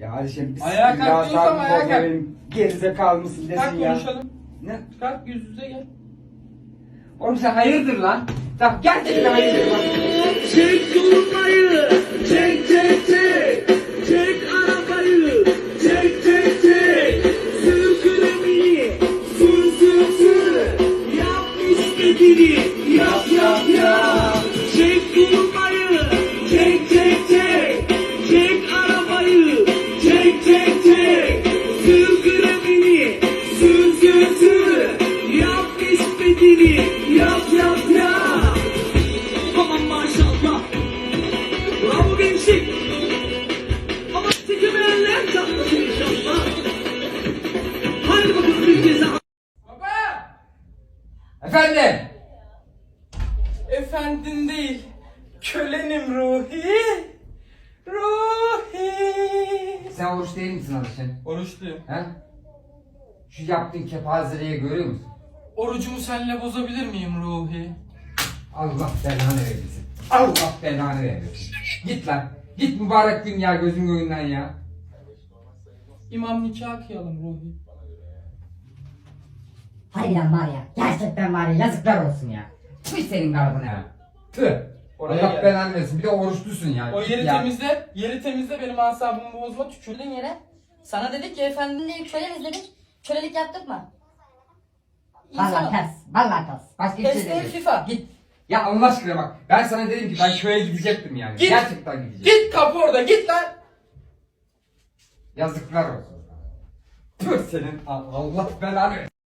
Ya hadi şimdi Ayağa bismillah, kalk diyorsam sağ ayağa kalk. vereyim. Gerizekalı mısın desin Kalk ya. konuşalım. Ne? Kalk yüz yüze gel. Oğlum sen hayırdır lan? Tamam gerçekten hayırdır lan. Çek dolunayı, çek çek çek, çek arabayı, çek çek çek, sür kremini, sür sür sür, yap istediğini, yap yap yap. İstediğini, yap yap yap. Aman maşallah. Bravo gençlik. Ama çekemeyenler çatlasın inşallah. Hadi bakalım bir ceza. Baba! Efendim? Efendin değil. Kölenim Ruhi. Ruhi. Sen oruç değil misin Alişan? Oruçluyum. He? Şu yaptığın kepazeliği görüyor musun? Orucumu seninle bozabilir miyim Ruhi? Allah belanı vermesin. Allah belanı vermesin. Git lan. Git mübarek gün ya gözün önünden ya. İmam nikah kıyalım Ruhi. Harbiden var ya. Gerçekten var ya. Yazıklar olsun ya. Tüh senin kalbine ya. Tüh. Oraya Allah gel. belanı versin. Bir de oruçlusun ya. O yeri ya. temizle. Yeri temizle benim asabımı bozma tükür. Tükürdün yere. Sana dedik ki efendim diye köle dedik. Kölelik yaptık mı? Ol. ters. Vallahi ters. Başka bir şey değil değil. FIFA. Git. Ya Allah aşkına bak. Ben sana dedim ki ben köye gidecektim yani. Git. Gerçekten gidecektim. Git kapı orada git lan. Yazıklar olsun. Tüh senin Allah belanı.